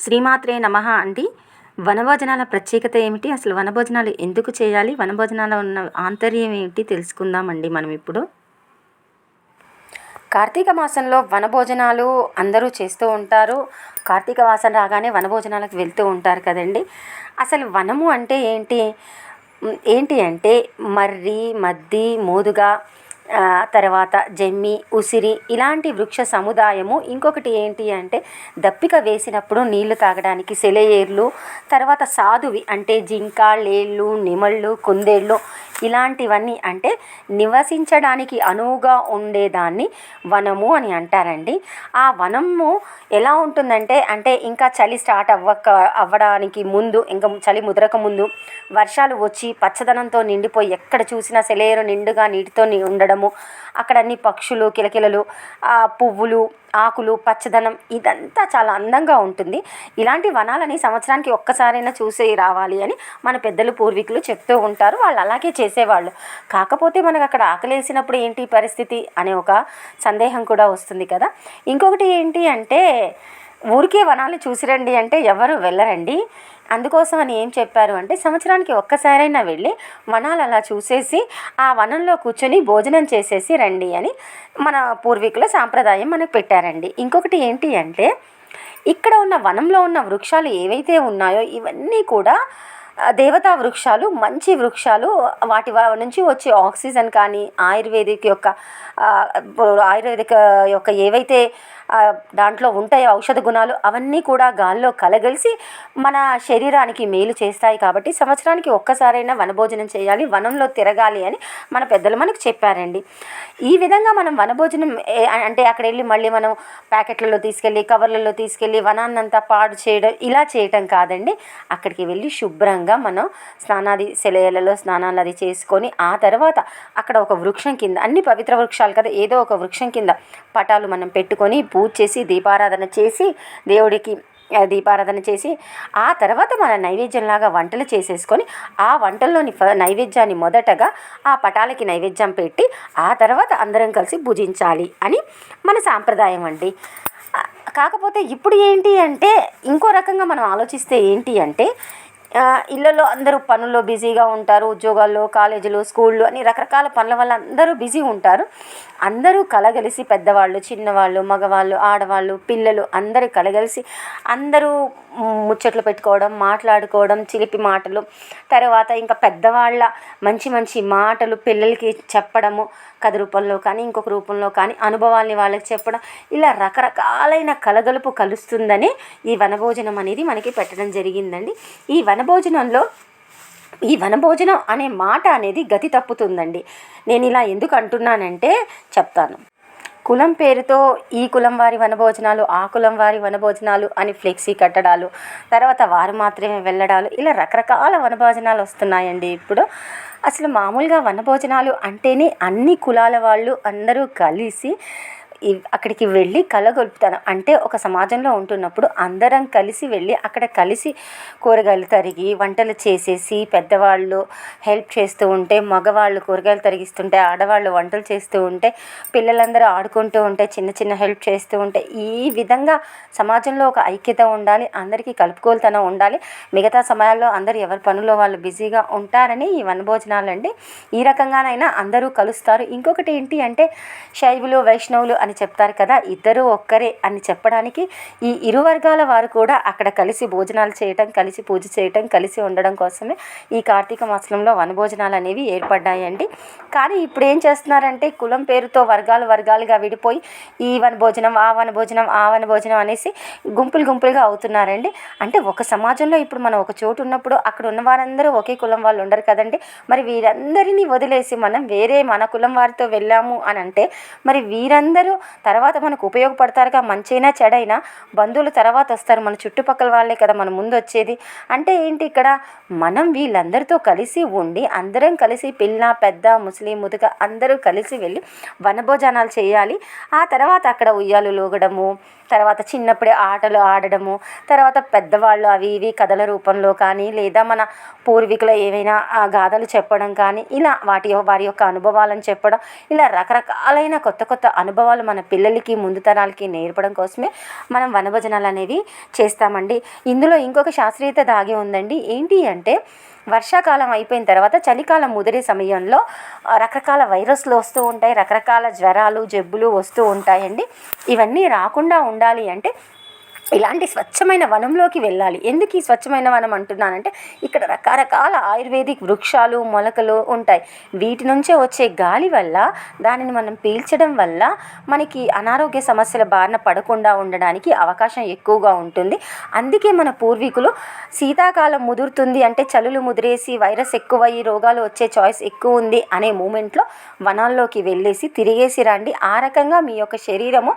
శ్రీమాత్రే నమ అండి వనభోజనాల ప్రత్యేకత ఏమిటి? అసలు వనభోజనాలు ఎందుకు చేయాలి? వనభోజనాల ఉన్న ఆంతర్యం ఏమిటి? తెలుసుకుందామండి మనం ఇప్పుడు. కార్తీక మాసంలో వనభోజనాలు అందరూ చేస్తూ ఉంటారు. కార్తీక మాసం రాగానే వనభోజనాలకు వెళ్తూ ఉంటారు కదండి. అసలు వనము అంటే ఏంటి? ఏంటి అంటే మర్రి మద్ది మోదుగా తర్వాత జమ్మి ఉసిరి ఇలాంటి వృక్ష సముదాయము. ఇంకొకటి ఏంటి అంటే దప్పిక వేసినప్పుడు నీళ్ళు తాగడానికి సెలయేర్లు తర్వాత సాధువి అంటే జింక లేళ్ళు నిమళ్ళు కుందేళ్ళు ఇలాంటివన్నీ అంటే నివసించడానికి అనువుగా ఉండేదాన్ని వనము అని అంటారండి. ఆ వనము ఎలా ఉంటుందంటే అంటే ఇంకా చలి స్టార్ట్ అవ్వక అవ్వడానికి ముందు ఇంకా చలి ముదరక ముందు వర్షాలు వచ్చి పచ్చదనంతో నిండిపోయి ఎక్కడ చూసినా సెలయేరు నిండుగా నీటితో ఉండడము అక్కడ అన్ని పక్షులు కిలకిలలు పువ్వులు ఆకులు పచ్చదనం ఇదంతా చాలా అందంగా ఉంటుంది. ఇలాంటి వనాలని సంవత్సరానికి ఒక్కసారైనా చూసి రావాలి అని మన పెద్దలు పూర్వీకులు చెప్తూ ఉంటారు. వాళ్ళు అలాగే చేసేవాళ్ళు. కాకపోతే మనకు అక్కడ ఆకలేసినప్పుడు ఏంటి పరిస్థితి అనే ఒక సందేహం కూడా వస్తుంది కదా. ఇంకొకటి ఏంటి అంటే ఊరికే వనాలు చూసిరండి అంటే ఎవరు వెళ్ళరండి. అందుకోసం అని ఏం చెప్పారు అంటే సంవత్సరానికి ఒక్కసారైనా వెళ్ళి వనాలు అలా చూసేసి ఆ వనంలో కూర్చొని భోజనం చేసేసి రండి అని మన పూర్వీకుల సాంప్రదాయం మనకు పెట్టారండి. ఇంకొకటి ఏంటి అంటే ఇక్కడ ఉన్న వనంలో ఉన్న వృక్షాలు ఏవైతే ఉన్నాయో ఇవన్నీ కూడా దేవతా వృక్షాలు మంచి వృక్షాలు వాటి నుంచి వచ్చే ఆక్సిజన్ కానీ ఆయుర్వేదిక్ యొక్క ఆయుర్వేదిక యొక్క ఏవైతే దాంట్లో ఉంటాయి ఔషధ గుణాలు అవన్నీ కూడా గాల్లో కలగలిసి మన శరీరానికి మేలు చేస్తాయి కాబట్టి సంవత్సరానికి ఒక్కసారైనా వనభోజనం చేయాలి వనంలో తిరగాలి అని మన పెద్దలు మనకు చెప్పారండి. ఈ విధంగా మనం వనభోజనం అంటే అక్కడ వెళ్ళి మళ్ళీ మనం ప్యాకెట్లలో తీసుకెళ్ళి కవర్లలో తీసుకెళ్ళి వనాన్నంతా పాడు చేయడం ఇలా చేయటం కాదండి. అక్కడికి వెళ్ళి శుభ్రంగా మనం స్నానాది సెలయలలో స్నానాలు అది చేసుకొని ఆ తర్వాత అక్కడ ఒక వృక్షం కింద అన్ని పవిత్ర వృక్షాలు కదా ఏదో ఒక వృక్షం కింద పటాలు మనం పెట్టుకొని పూజ చేసి దీపారాధన చేసి దేవుడికి దీపారాధన చేసి ఆ తర్వాత మన నైవేద్యంలాగా వంటలు చేసేసుకొని ఆ వంటల్లోని నైవేద్యాన్ని మొదటగా ఆ పటాలకి నైవేద్యం పెట్టి ఆ తర్వాత అందరం కలిసి భుజించాలి అని మన సాంప్రదాయం అండి. కాకపోతే ఇప్పుడు ఏంటి అంటే ఇంకో రకంగా మనం ఆలోచిస్తే ఏంటి అంటే ఇళ్ళలో అందరూ పనుల్లో బిజీగా ఉంటారు ఉద్యోగాల్లో కాలేజీలు స్కూళ్ళు అని రకరకాల పనుల వల్ల అందరూ బిజీ ఉంటారు. అందరూ కలగలిసి పెద్దవాళ్ళు చిన్నవాళ్ళు మగవాళ్ళు ఆడవాళ్ళు పిల్లలు అందరూ కలగలిసి అందరూ ముచ్చట్లు పెట్టుకోవడం మాట్లాడుకోవడం చిలిపి మాటలు తర్వాత ఇంకా పెద్దవాళ్ళ మంచి మంచి మాటలు పిల్లలకి చెప్పడము కథ రూపంలో కానీ ఇంకొక రూపంలో కానీ అనుభవాల్ని వాళ్ళకి చెప్పడం ఇలా రకరకాలైన కలగలుపు కలుస్తుందని ఈ వనభోజనం అనేది మనకి పెట్టడం జరిగిందండి. ఈ వనభోజనంలో ఈ వనభోజనం అనే మాట అనేది గతి తప్పుతుందండి. నేను ఇలా ఎందుకు అంటున్నానంటే చెప్తాను. కులం పేరుతో ఈ కులం వారి వనభోజనాలు ఆ కులం వారి వనభోజనాలు అని ఫ్లెక్సీ కట్టడాలు తర్వాత వారు మాత్రమే వెళ్ళడాలు ఇలా రకరకాల వనభోజనాలు వస్తున్నాయండి ఇప్పుడు. అసలు మామూలుగా వనభోజనాలు అంటేనే అన్ని కులాల వాళ్ళు అందరూ కలిసి అక్కడికి వెళ్ళి కలగొలుపుతాను. అంటే ఒక సమాజంలో ఉంటున్నప్పుడు అందరం కలిసి వెళ్ళి అక్కడ కలిసి కూరగాయలు తరిగి వంటలు చేసేసి పెద్దవాళ్ళు హెల్ప్ చేస్తూ ఉంటే మగవాళ్ళు కూరగాయలు తరిగిస్తుంటే ఆడవాళ్ళు వంటలు చేస్తూ ఉంటే పిల్లలందరూ ఆడుకుంటూ ఉంటే చిన్న చిన్న హెల్ప్ చేస్తూ ఉంటే ఈ విధంగా సమాజంలో ఒక ఐక్యత ఉండాలి అందరికీ కలుపుకోలుతనం ఉండాలి. మిగతా సమయాల్లో అందరూ ఎవరి పనుల్లో వాళ్ళు బిజీగా ఉంటారని ఈ వనభోజనాలండి. ఈ రకంగానైనా అందరూ కలుస్తారు. ఇంకొకటి ఏంటి అంటే శైవులు వైష్ణవులు అని అని చెప్తారు కదా ఇద్దరు ఒక్కరే అని చెప్పడానికి ఈ ఇరు వర్గాల వారు కూడా అక్కడ కలిసి భోజనాలు చేయటం కలిసి పూజ చేయటం కలిసి ఉండడం కోసమే ఈ కార్తీక మాసంలో వనభోజనాలు అనేవి ఏర్పడ్డాయండి. కానీ ఇప్పుడు ఏం చేస్తున్నారంటే కులం పేరుతో వర్గాలు వర్గాలుగా విడిపోయి ఈ వనభోజనం ఆ వనభోజనం ఆ వనభోజనం అనేసి గుంపులు గుంపులుగా అవుతున్నారండి. అంటే ఒక సమాజంలో ఇప్పుడు మనం ఒక చోటు ఉన్నప్పుడు అక్కడ ఉన్న వారందరూ ఒకే కులం వాళ్ళు ఉండరు కదండి. మరి వీరందరినీ వదిలేసి మనం వేరే మన కులం వారితో వెళ్ళాము అని అంటే మరి వీరందరూ తర్వాత మనకు ఉపయోగపడతారుగా మంచైనా చెడైనా. బంధువులు తర్వాత వస్తారు. మన చుట్టుపక్కల వాళ్ళే కదా మన ముందు వచ్చేది. అంటే ఏంటి ఇక్కడ? మనం వీళ్ళందరితో కలిసి ఉండి అందరం కలిసి పిల్ల పెద్ద ముస్లిం ముదుగ అందరూ కలిసి వెళ్ళి వనభోజనాలు చేయాలి. ఆ తర్వాత అక్కడ ఉయ్యాలు లోగడము తర్వాత చిన్నప్పుడే ఆటలు ఆడడము తర్వాత పెద్దవాళ్ళు అవి ఇవి కథల రూపంలో కానీ లేదా మన పూర్వీకుల ఏవైనా గాథలు చెప్పడం కానీ ఇలా వాటి వారి యొక్క అనుభవాలను చెప్పడం ఇలా రకరకాలైన కొత్త కొత్త అనుభవాలు మన పిల్లలకి ముందు తరాలకి నేర్పడం కోసమే మనం వనభోజనాలు అనేవి చేస్తామండి. ఇందులో ఇంకొక శాస్త్రీయత దాగి ఉందండి. ఏంటి అంటే వర్షాకాలం అయిపోయిన తర్వాత చలికాలం ముదిరే సమయంలో రకరకాల వైరస్లు వస్తూ ఉంటాయి. రకరకాల జ్వరాలు జబ్బులు వస్తూ ఉంటాయండి. ఇవన్నీ రాకుండా ఉండాలి అంటే ఇలాంటి స్వచ్ఛమైన వనంలోకి వెళ్ళాలి. ఎందుకు ఈ స్వచ్ఛమైన వనం అంటున్నానంటే ఇక్కడ రకరకాల ఆయుర్వేదిక్ వృక్షాలు మొలకలు ఉంటాయి. వీటి నుంచే వచ్చే గాలి వల్ల దానిని మనం పీల్చడం వల్ల మనకి అనారోగ్య సమస్యల బారిన పడకుండా ఉండడానికి అవకాశం ఎక్కువగా ఉంటుంది. అందుకే మన పూర్వీకులు శీతాకాలం ముదురుతుంది అంటే చలులు ముదిరేసి వైరస్ ఎక్కువయ్యి రోగాలు వచ్చే చాయిస్ ఎక్కువ ఉంది అనే మూమెంట్లో వనాల్లోకి వెళ్ళేసి తిరిగేసి రండి. ఆ రకంగా మీ యొక్క శరీరము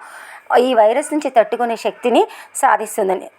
ఈ వైరస్ నుంచి తట్టుకునే శక్తిని సాధిస్తుందని.